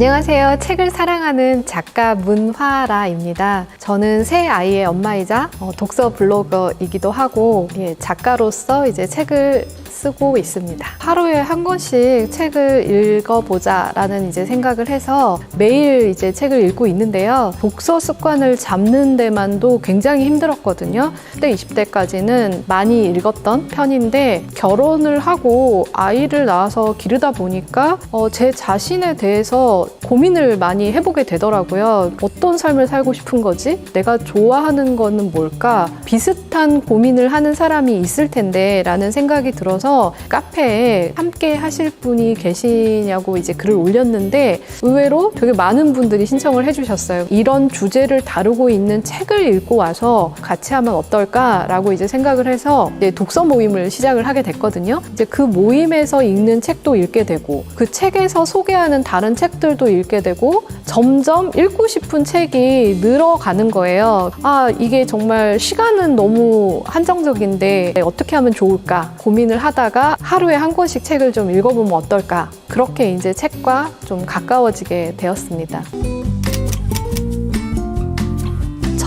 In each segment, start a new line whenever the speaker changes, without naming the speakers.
안녕하세요. 책을 사랑하는 작가 문화라입니다. 저는 새 아이의 엄마이자 어, 독서 블로거이기도 하고 예, 작가로서 이제 책을 쓰고 있습니다. 하루에 한 권씩 책을 읽어보자라는 이제 생각을 해서 매일 이제 책을 읽고 있는데요. 독서 습관을 잡는 데만도 굉장히 힘들었거든요. 그때 20대까지는 많이 읽었던 편인데 결혼을 하고 아이를 낳아서 기르다 보니까 어, 제 자신에 대해서 고민을 많이 해보게 되더라고요. 어떤 삶을 살고 싶은 거지? 내가 좋아하는 거는 뭘까? 비슷한 고민을 하는 사람이 있을 텐데 라는 생각이 들어서 카페에 함께 하실 분이 계시냐고 이제 글을 올렸는데 의외로 되게 많은 분들이 신청을 해주셨어요. 이런 주제를 다루고 있는 책을 읽고 와서 같이 하면 어떨까라고 이제 생각을 해서 이제 독서 모임을 시작을 하게 됐거든요. 이제 그 모임에서 읽는 책도 읽게 되고 그 책에서 소개하는 다른 책들도 읽게 되고 점점 읽고 싶은 책이 늘어가는 거예요. 아, 이게 정말 시간은 너무 한정적인데 어떻게 하면 좋을까 고민을 하다가 하루에 한 권씩 책을 좀 읽어보면 어떨까. 그렇게 이제 책과 좀 가까워지게 되었습니다.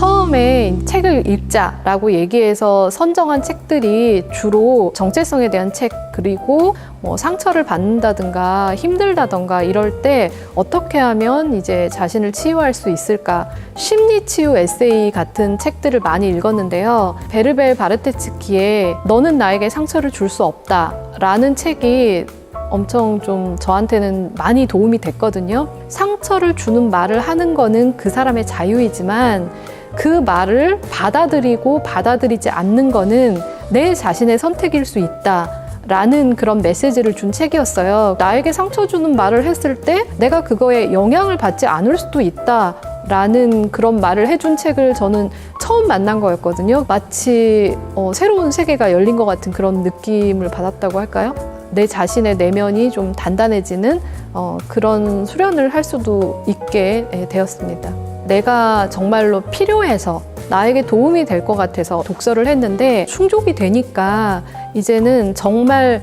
처음에 책을 읽자라고 얘기해서 선정한 책들이 주로 정체성에 대한 책 그리고 뭐 상처를 받는다든가 힘들다던가 이럴 때 어떻게 하면 이제 자신을 치유할 수 있을까 심리 치유 에세이 같은 책들을 많이 읽었는데요 베르벨 바르테츠키의 너는 나에게 상처를 줄 수 없다라는 책이 엄청 좀 저한테는 많이 도움이 됐거든요. 상처를 주는 말을 하는 거는 그 사람의 자유이지만 그 말을 받아들이고 받아들이지 않는 거는 내 자신의 선택일 수 있다. 라는 그런 메시지를 준 책이었어요. 나에게 상처 주는 말을 했을 때 내가 그거에 영향을 받지 않을 수도 있다. 라는 그런 말을 해준 책을 저는 처음 만난 거였거든요. 마치 어, 새로운 세계가 열린 것 같은 그런 느낌을 받았다고 할까요? 내 자신의 내면이 좀 단단해지는 어, 그런 수련을 할 수도 있게 예, 되었습니다. 내가 정말로 필요해서 나에게 도움이 될 것 같아서 독서를 했는데 충족이 되니까 이제는 정말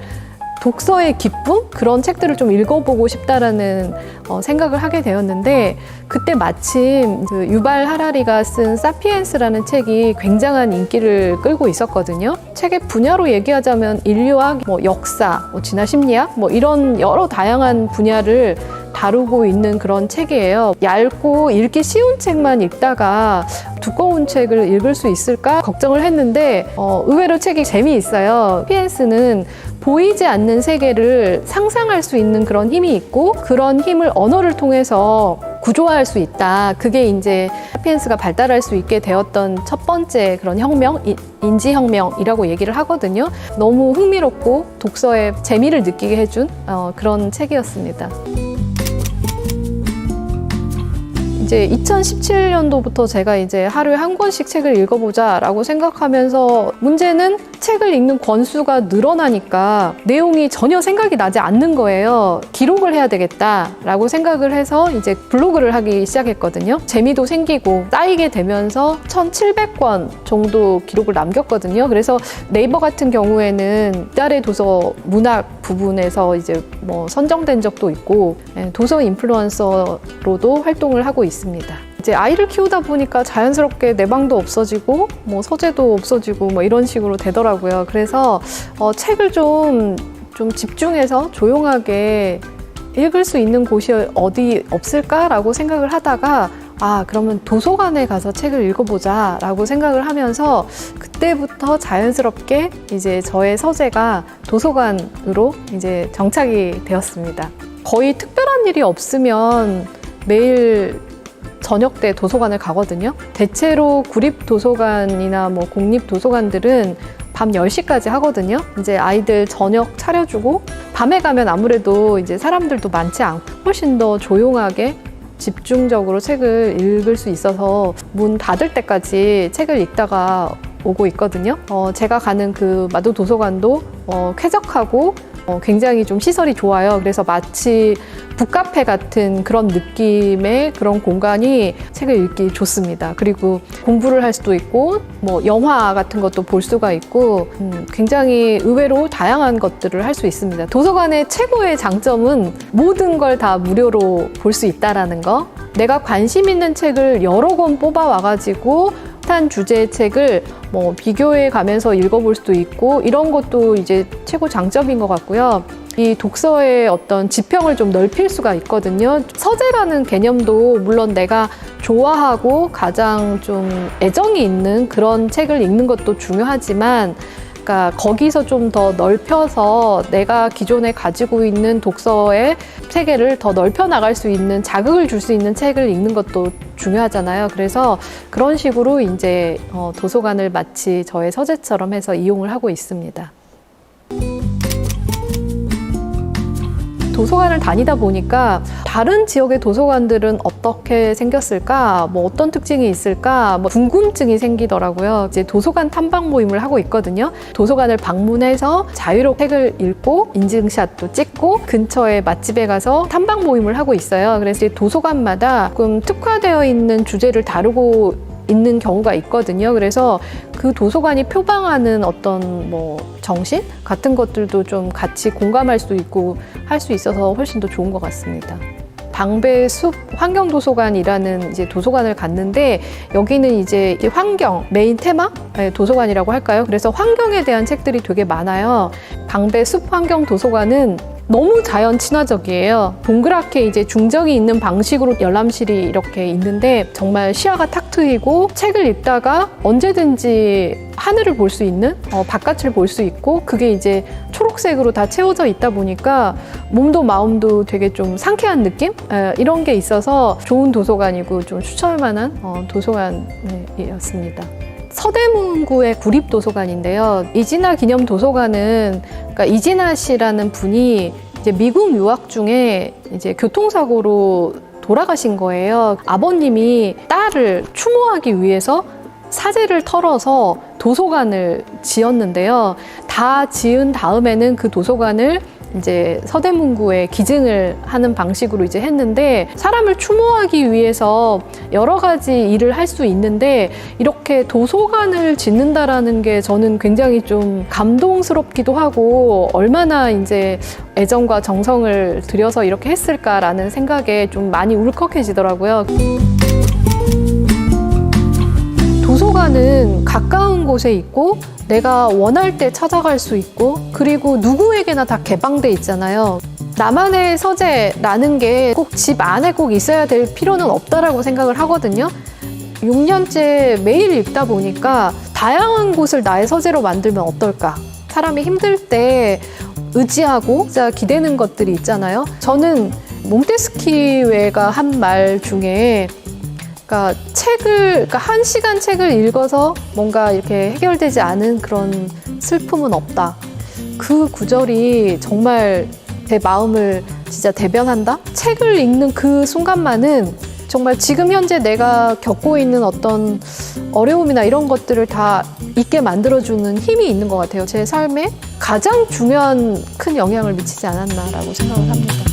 독서의 기쁨 그런 책들을 좀 읽어보고 싶다라는 어, 생각을 하게 되었는데 그때 마침 그 유발 하라리가 쓴 사피엔스라는 책이 굉장한 인기를 끌고 있었거든요. 책의 분야로 얘기하자면 인류학, 뭐 역사, 뭐 진화 심리학 뭐 이런 여러 다양한 분야를 다루고 있는 그런 책이에요. 얇고 읽기 쉬운 책만 읽다가 두꺼운 책을 읽을 수 있을까 걱정을 했는데 어, 의외로 책이 재미있어요. 피엔스는 보이지 않는 세계를 상상할 수 있는 그런 힘이 있고 그런 힘을 언어를 통해서 구조화할 수 있다. 그게 이제 사피엔스가 발달할 수 있게 되었던 첫 번째 그런 혁명, 이- 인지혁명이라고 얘기를 하거든요. 너무 흥미롭고 독서에 재미를 느끼게 해준 어, 그런 책이었습니다. 이제 2017년도부터 제가 이제 하루에 한 권씩 책을 읽어보자라고 생각하면서 문제는 책을 읽는 권수가 늘어나니까 내용이 전혀 생각이 나지 않는 거예요. 기록을 해야 되겠다라고 생각을 해서 이제 블로그를 하기 시작했거든요. 재미도 생기고 쌓이게 되면서 1,700권 정도 기록을 남겼거든요. 그래서 네이버 같은 경우에는 이달의 도서 문학 부분에서 이제 뭐 선정된 적도 있고 예, 도서 인플루언서로도 활동을 하고 있습니다. 이제 아이를 키우다 보니까 자연스럽게 내 방도 없어지고 뭐 서재도 없어지고 뭐 이런 식으로 되더라고요. 그래서 어, 책을 좀, 좀 집중해서 조용하게 읽을 수 있는 곳이 어디 없을까라고 생각을 하다가 아, 그러면 도서관에 가서 책을 읽어보자 라고 생각을 하면서 그때부터 자연스럽게 이제 저의 서재가 도서관으로 이제 정착이 되었습니다. 거의 특별한 일이 없으면 매일 저녁 때 도서관을 가거든요. 대체로 구립 도서관이나 뭐 공립 도서관들은 밤 10시까지 하거든요. 이제 아이들 저녁 차려주고 밤에 가면 아무래도 이제 사람들도 많지 않고 훨씬 더 조용하게 집중적으로 책을 읽을 수 있어서 문 닫을 때까지 책을 읽다가 오고 있거든요. 어, 제가 가는 그 마도 도서관도 어, 쾌적하고 어, 굉장히 좀 시설이 좋아요. 그래서 마치 북카페 같은 그런 느낌의 그런 공간이 책을 읽기 좋습니다. 그리고 공부를 할 수도 있고, 뭐 영화 같은 것도 볼 수가 있고, 음, 굉장히 의외로 다양한 것들을 할 수 있습니다. 도서관의 최고의 장점은 모든 걸 다 무료로 볼 수 있다라는 거. 내가 관심 있는 책을 여러 권 뽑아 와가지고 한 주제의 책을 뭐 비교해 가면서 읽어볼 수도 있고 이런 것도 이제 최고 장점인 것 같고요. 이 독서의 어떤 지평을 좀 넓힐 수가 있거든요. 서재라는 개념도 물론 내가 좋아하고 가장 좀 애정이 있는 그런 책을 읽는 것도 중요하지만 그러니까 거기서 좀 더 넓혀서 내가 기존에 가지고 있는 독서의 세계를 더 넓혀 나갈 수 있는 자극을 줄 수 있는 책을 읽는 것도 중요하잖아요. 그래서 그런 식으로 이제 어, 도서관을 마치 저의 서재처럼 해서 이용을 하고 있습니다. 도서관을 다니다 보니까 다른 지역의 도서관들은 어떻게 생겼을까, 뭐 어떤 특징이 있을까, 뭐 궁금증이 생기더라고요. 이제 도서관 탐방 모임을 하고 있거든요. 도서관을 방문해서 자유롭게 책을 읽고 인증샷도 찍고 근처에 맛집에 가서 탐방 모임을 하고 있어요. 그래서 이제 도서관마다 조금 특화되어 있는 주제를 다루고 있는 경우가 있거든요. 그래서 그 도서관이 표방하는 어떤 뭐 정신 같은 것들도 좀 같이 공감할 수 있고 할 수 있어서 훨씬 더 좋은 것 같습니다. 방배 숲 환경 도서관이라는 이제 도서관을 갔는데 여기는 이제 이 환경 메인 테마 네, 도서관이라고 할까요? 그래서 환경에 대한 책들이 되게 많아요. 방배 숲 환경 도서관은 너무 자연 친화적이에요. 동그랗게 이제 중정이 있는 방식으로 열람실이 이렇게 있는데 정말 시야가 탁 트이고 책을 읽다가 언제든지 하늘을 볼 수 있는 어, 바깥을 볼 수 있고 그게 이제 초록색으로 다 채워져 있다 보니까 몸도 마음도 되게 좀 상쾌한 느낌 에, 이런 게 있어서 좋은 도서관이고 좀 추천할 만한 어, 도서관이었습니다. 서대문구의 구립도서관인데요. 이진아 기념 도서관은 그러니까 이진아 씨라는 분이 이제 미국 유학 중에 이제 교통사고로 돌아가신 거예요. 아버님이 딸을 추모하기 위해서 사제를 털어서 도서관을 지었는데요. 다 지은 다음에는 그 도서관을 이제 서대문구에 기증을 하는 방식으로 이제 했는데 사람을 추모하기 위해서 여러 가지 일을 할 수 있는데 이렇게 도서관을 짓는다라는 게 저는 굉장히 좀 감동스럽기도 하고 얼마나 이제 애정과 정성을 들여서 이렇게 했을까라는 생각에 좀 많이 울컥해지더라고요. 도서관은 가까운 곳에 있고 내가 원할 때 찾아갈 수 있고 그리고 누구에게나 다 개방돼 있잖아요. 나만의 서재라는 게 꼭 집 안에 꼭 있어야 될 필요는 없다라고 생각을 하거든요. 6년째 매일 읽다 보니까 다양한 곳을 나의 서재로 만들면 어떨까? 사람이 힘들 때 의지하고 기대는 것들이 있잖아요. 저는 몽테스키웨가 한 말 중에 그러니까 책을 그러니까 한 시간 책을 읽어서 뭔가 이렇게 해결되지 않은 그런 슬픔은 없다. 그 구절이 정말 제 마음을 진짜 대변한다. 책을 읽는 그 순간만은 정말 지금 현재 내가 겪고 있는 어떤 어려움이나 이런 것들을 다 잊게 만들어주는 힘이 있는 것 같아요. 제 삶에 가장 중요한 큰 영향을 미치지 않았나라고 생각을 합니다.